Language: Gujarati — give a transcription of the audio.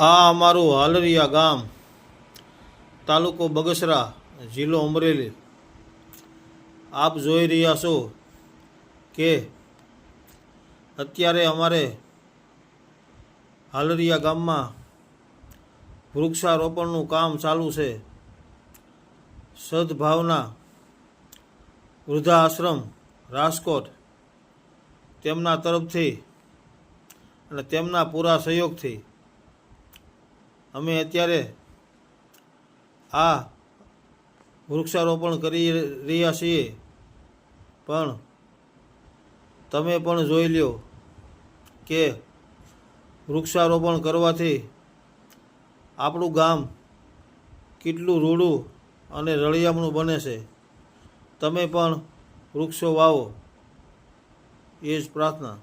આ અમારું હાલરિયા ગામ, તાલુકો બગસરા, જિલ્લો અમરેલી. આપ જોઈ રહ્યા છો કે અત્યારે અમારે હાલરિયા ગામમાં વૃક્ષારોપણનું કામ ચાલુ છે. સદભાવના વૃદ્ધાશ્રમ, રાજકોટ, તેમના તરફથી અને તેમના પૂરા સહયોગથી અમે અત્યારે આ વૃક્ષારોપણ કરી રહ્યા છીએ. પણ તમે પણ જોઈ લ્યો કે વૃક્ષારોપણ કરવાથી આપણું ગામ કેટલું રૂડું અને રળિયામણું બને છે. તમે પણ વૃક્ષો વાવો. એ જ પ્રાર્થના.